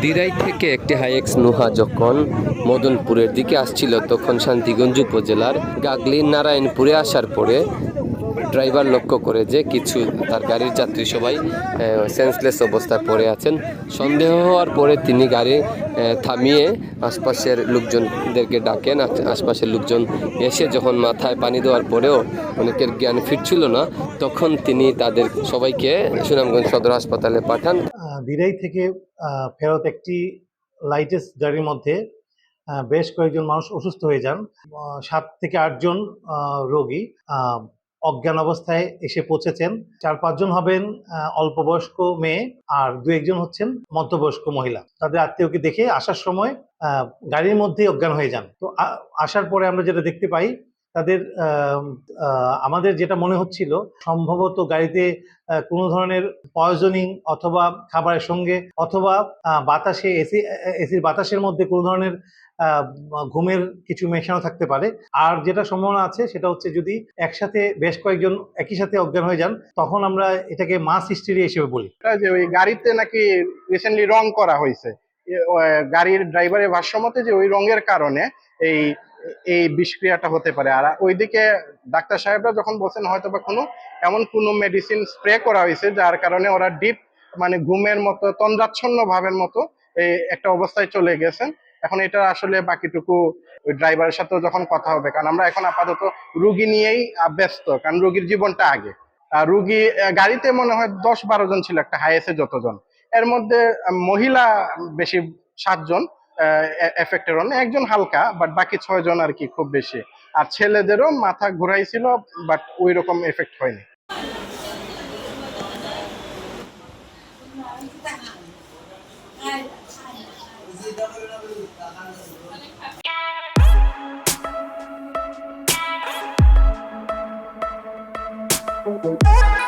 দিরাই থেকে একটি হাইএক্স নোহা যখন মদনপুরের দিকে আসছিল, তখন শান্তিগঞ্জ উপজেলার গাগলি নারায়ণপুরে আসার পরে ড্রাইভার লক্ষ্য করে যে কিছু তার গাড়ির যাত্রী সবাই সেন্সলেস অবস্থায় পড়ে আছেন। সন্দেহ হওয়ার পরে তিনি গাড়ি থামিয়ে আশপাশের লোকজনদেরকে ডাকেন। আশ- আশপাশের লোকজন এসে যখন মাথায় পানি দেওয়ার পরেও অনেকের জ্ঞান ফিরছিল না, তখন তিনি তাদের সবাইকে সুনামগঞ্জ সদর হাসপাতালে পাঠান। দিরাই থেকে ফেরত একটি লাইটেস্ট গাড়ির মধ্যে বেশ কয়েকজন মানুষ অসুস্থ হয়ে যান। সাত থেকে আটজন রোগী। অজ্ঞান অবস্থায় এসে পৌঁছেছেন। চার পাঁচজন হবেন অল্প বয়স্ক মেয়ে আর দু, একজন হচ্ছেন মধ্যবয়স্ক মহিলা। তাদের আত্মীয়কে দেখে আসার সময় গাড়ির মধ্যেই অজ্ঞান হয়ে যান। তো আসার পরে আমরা যেটা দেখতে পাই তাদের আমাদের যেটা মনে হচ্ছিল, সম্ভবত গাড়িতে কোনো ধরনের পয়জনিং অথবা খাবারের সঙ্গে অথবা বাতাসে, এসি, এসির বাতাসের মধ্যে কোনো ধরনের ঘুমের কিছু মেশানো থাকতে পারে। আর যেটা সম্ভাবনা আছে সেটা হচ্ছে যদি একসাথে বেশ কয়েকজন একই সাথে অজ্ঞান হয়ে যান, তখন আমরা এটাকে মাস হিস্ট্রি হিসেবে বলি। যে ওই গাড়িতে নাকি রিসেন্টলি রং করা হয়েছে। গাড়ির ড্রাইভারের ভাষ্যমতে যে ওই রঙের কারণে এই এই বিষক্রিয়াটা হতে পারে। আর ওইদিকে ডাক্তার সাহেবরা যখন বলছেন হয়তো বা কোনো, এমন কোনো মেডিসিন স্প্রে করা হয়েছে যার কারণে ওরা ডিপ মানে ঘুমের মতো, তন্দ্রাচ্ছন্ন ভাবের মতো এই একটা অবস্থায় চলে গেছেন। এখন এটা আসলে বাকিটুকু ওই ড্রাইভারের সাথেও যখন কথা হবে, কারণ আমরা এখন আপাতত রুগী নিয়েই ব্যস্ত, কারণ রুগীর জীবনটা আগে। আর রুগী গাড়িতে মনে হয় দশ বারো জন ছিল একটা হাইয়েস্টে যতজন। এর মধ্যে মহিলা বেশি সাতজন এফেক্টেড হন একজন হালকা বাট বাকি ছয় জন আর কি খুব বেশি। আর ছেলেদেরও মাথা ঘুরাইছিল বাট ওই রকম এফেক্ট হয়নি। Thank